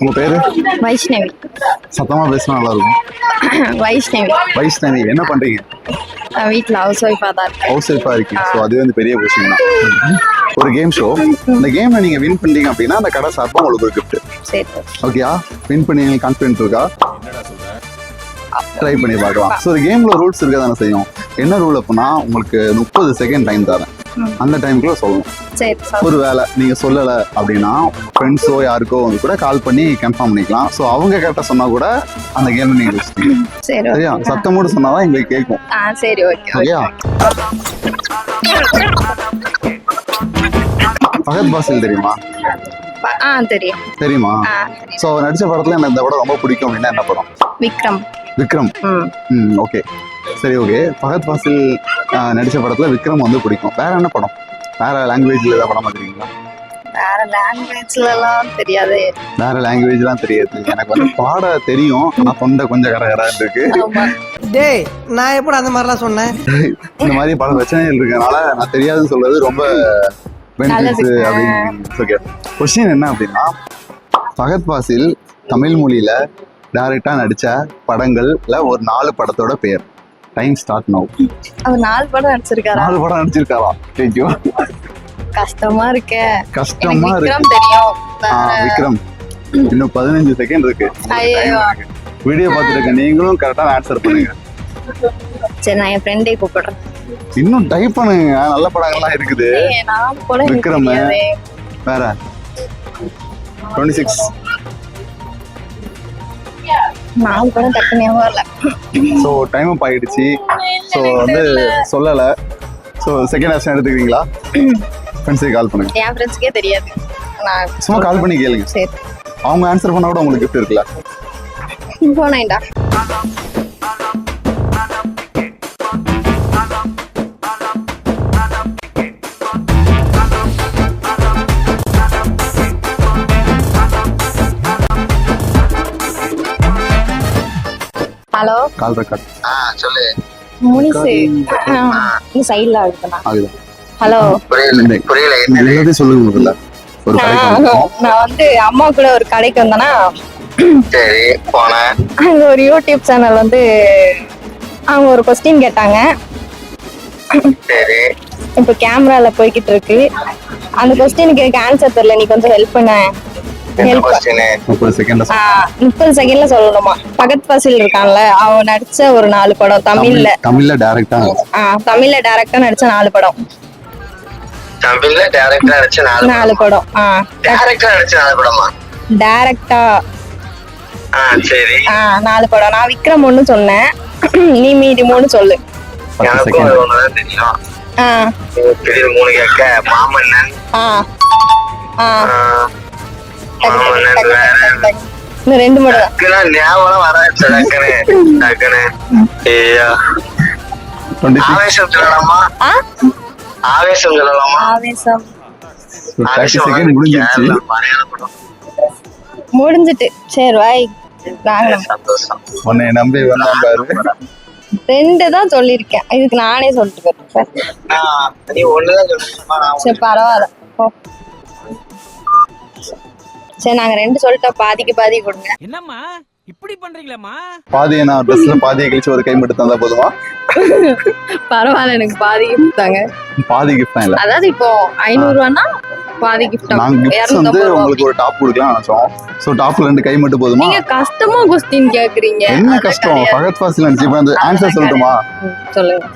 உங்க பேரு? வைஷ்ணவி. சத்தமா பேசினா நல்லா இருக்கும் வைஷ்ணவி. வைஷ்ணவி என்ன பண்றீங்க? நான் வீட்டில் ஹவுஸ் ஒய்ஃபாக தான் ஹவுஸ் ஒய்ஃபா இருக்கீங்க. ஸோ அதுவே வந்து பெரிய கொஸ்டின் தான். ஒரு கேம் ஷோ இந்த கேம்ல நீங்க வின் பண்ணீங்க அப்படின்னா அந்த கடை சார்பா உங்களுக்கு ஒரு கிஃப்ட் சரி ஓகேயா வின் பண்ணி உங்களுக்கு கான்ஃபிடென்ட் இருக்கா? ட்ரை பண்ணி பார்க்கலாம். ஸோ இந்த கேம்ல ரூல்ஸ் இருக்க தானே செய்யும். என்ன ரூல் அப்படின்னா உங்களுக்கு முப்பது செகண்ட் டைம் தரேன். அந்த டைம்குள்ள சொல்லணும். ஒரு வேலை நீங்க சொல்லல அப்படின்னா ஃப்ரெண்ட்ஸோ யாருக்கோ வந்து கூட கால் பண்ணி கன்ஃபார்ம் பண்ணிக்கலாம். ஸோ அவங்க கரெக்டாக சொன்னா கூட அந்த கேம் நீங்க ஜெயிச்சிட்டீங்க. சரி சரியா? சத்தமோடு சொன்னாதான் எங்களுக்கு கேட்கும். சரி ஓகே ஓகே ஓகேயா ஃபகத் பாசில் தெரியுமா? தெரியும். ஸோ நடிச்ச படத்துல எனக்கு இந்த படம் ரொம்ப பிடிக்கும் அப்படின்னா என்ன படம்? விக்ரம். விக்ரம். ஓகே சரி ஓகே ஃபகத் பாசில் ஆஹ், நடிச்ச படத்துல விக்ரம் வந்து பிடிக்கும். வேற என்ன படம்? வேற லாங்குவேஜ்ல ஏதாவது படம் பார்த்துருக்கீங்களா? வேற லாங்குவேஜ்லலாம் தெரியாது. வேற லாங்குவேஜ்லாம் தெரியாது. எனக்கு வந்து பாட தெரியும். ஆனா தொண்டை கொஞ்சம் கரகரா இருக்கு. டேய் நான் எப்படி அந்த மாதிரிலாம் சொன்னேன்? இந்த மாதிரி பல பிரச்சனைகள் இருக்கனால நான் தெரியாதுன்னு சொல்றது ரொம்ப பெனிஃபிட்ஸ். அப்படின்னு ஓகே கொஸ்டின் என்ன அப்படின்னா ஃபகத் பாசில் தமிழ் மொழியில டைரக்டா நடிச்ச படங்கள்ல ஒரு நாலு படத்தோட பேர். டைம் ஸ்டார்ட் நவ் அவர் நாலு படம் நடிச்சிருக்காரா? நாலு படம் நடிச்சிருக்காரா தேங்க்யூ கஷ்டமா இருக்கே. கஷ்டமா இருக்கு. தெரியும். விக்ரம். இன்னும் பதினஞ்சு செகண்ட் இருக்கு. ஐயோ. வீடியோ பார்த்துருக்க நீங்களும் கரெக்டான ஆன்சர் பண்ணுங்க. சரி நான் என் ஃப்ரெண்டே கூப்பிடுறேன். இன்னும் டைப் பண்ணுங்க. நல்ல படங்கள்லாம் இருக்குது. விக்ரம். வேற. டுவெண்ட்டி சிக்ஸ் நாலு படம் டக்குனு வரல. ஸோ டைம் அப் ஆயிடுச்சு. ஸோ வந்து சொல்லலை. ஸோ செகண்ட் ஆப்ஷன் எடுத்துக்கிறீங்களா? ஃப்ரெண்ட்ஸுக்கு கால் பண்ணுங்க. என் ஃப்ரெண்ட்ஸ்க்கே தெரியாது. நான் சும்மா கால் பண்ணி கேளுங்க. சரி. அவங்க ஆன்சர் பண்ணா கூட உங்களுக்கு கிஃப்ட் இருக்குல்ல? போனேன்டா ஹலோ கால் ரெக்கார்ட் முனிசு. இந்த சைடில் ஆகுது ஹலோ புரியல புரியல எல்லாத்தையும் சொல்லுங்க முதல்ல. ஒரு. நான் வந்து அம்மா கூட ஒரு கடைக்கு வந்தேன்னா சரி போனேன் அங்க ஒரு யூடியூப் சேனல் வந்து அவங்க ஒரு கொஸ்டின் கேட்டாங்க. சரி. இப்போ கேமரால போய்கிட்டு இருக்கு. அந்த கொஸ்டினுக்கு எனக்கு ஆன்சர் தெரியல. நீ கொஞ்சம் ஹெல்ப் பண்ண. முப்பது செகண்ட்ல முப்பது செகண்ட்ல சொல்லணுமா. பகத் பசில் இருக்கான்ல அவன் நடிச்ச ஒரு நாலு படம் தமிழ்ல. தமிழ்ல டைரக்டா ஆ, தமிழ்ல டைரக்டா நடிச்ச நாலு படம். தமிழ்ல டேரக்டா நடிச்ச நாலு நாலு படம் ஆ. டேரக்டா நடிச்ச நாலு படமா? டைரக்டா ஆ. சரி. ஆ நாலு படம். நான் விக்ரம் ஒண்ணு சொன்னேன். நீ மீதி மூணு சொல்லு தெரியும். மூணு கேட்க. மாமன்னன். இன்னும் ரெண்டு மட்டும் தான் ஞாபகம் வராது டக்குனு டக்குனு ஐயா. ஆவேசம் சொல்லலாமா? ஆ? ஆவேசம் சொல்லலாமா? ஆவேசம். முடிஞ்சிட்டு. சரி வாய் உன்னை நம்பி வந்தான் பாரு. ரெண்டு தான் சொல்லியிருக்கேன். இதுக்கு நானே சொல்லிட்டு போயிருக்கேன் சரி பரவாயில்ல. சரி நாங்க ரெண்டு சொல்லிட்டோம் பாதிக்கு பாதி கொடுங்க. என்னம்மா? இப்படி பண்றீங்களேம்மா? பாதியை நான் ட்ரெஸ்ல பாதியை கழிச்சு ஒரு கை மட்டும் தந்தா போதுமா? பரவாயில்ல எனக்கு பாதி கிஃப்ட் தாங்க. பாதி கிஃப்ட் தான் இல்ல. அதாவது இப்போ ஐநூறு ரூபான்னா பாதி கிஃப்ட் நாங்க கிஃப்ட்ஸ் வந்து உங்களுக்கு ஒரு டாப் கொடுக்கலாம் நினைச்சோம். சோ டாப்ல ரெண்டு கை மட்டும் போதுமா? நீங்க கஷ்டமா கொஸ்டின் கேக்குறீங்க. என்ன கஷ்டம். ஃபகத் ஃபாசில் நினைச்சு இப்ப அந்த ஆன்சர் சொல்லட்டுமா? சொல்லுங்க.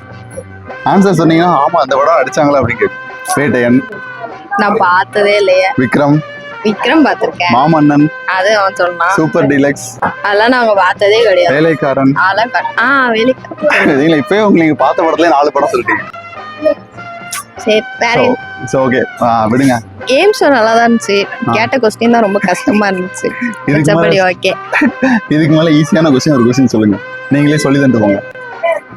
ஆன்சர் சொன்னீங்கன்னா ஆமா அந்த படம் அடிச்சாங்களா அப்படின்னு கேட்கும். பேட்டையன். நான் பார்த்ததே இல்லையே. விக்ரம். விக்ரம் பார்த்திருக்கேன். மாமன்னன். அது அவன் சொன்னான். சூப்பர் டீலக்ஸ் அதெல்லாம் நாங்க பார்த்ததே கிடையாது. வேலைக்காரன். அதெல்லாம் ஆ வேலைக்கு நீங்க இப்பயே உங்களுக்கு பார்த்த படத்துல நாலு படம் சொல்லிட்டீங்க. சரி வேற ஓகே விடுங்க. நல்லா தான் இருந்துச்சு. கேட்ட கொஸ்டின் தான் ரொம்ப கஷ்டமா இருந்துச்சு. மேல ஓகே இதுக்கு மேல ஈஸியான கொஸ்டின் ஒரு கொஸ்டின் சொல்லுங்க. நீங்களே சொல்லி தந்துட்டு போங்க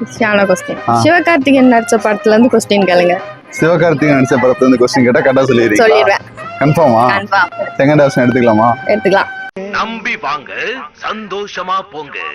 ஈஸியான கொஸ்டின். சிவகார்த்திகேயன் நடிச்ச படத்துல இருந்து கொஸ்டின் கேளுங்க. சிவகார்த்திகேயன் நடிச்ச படத்துல இருந்து கொஸ்டின் கேட்டா கரெக்டா சொல்லிடுறீங்க சொல்லிடுவேன். கன்ஃபார்ம் செகண்ட் ஆப்ஷன் எடுத்துக்கலாமா? எடுத்துக்கலாம். நம்பி வாங்க சந்தோஷமா போங்க.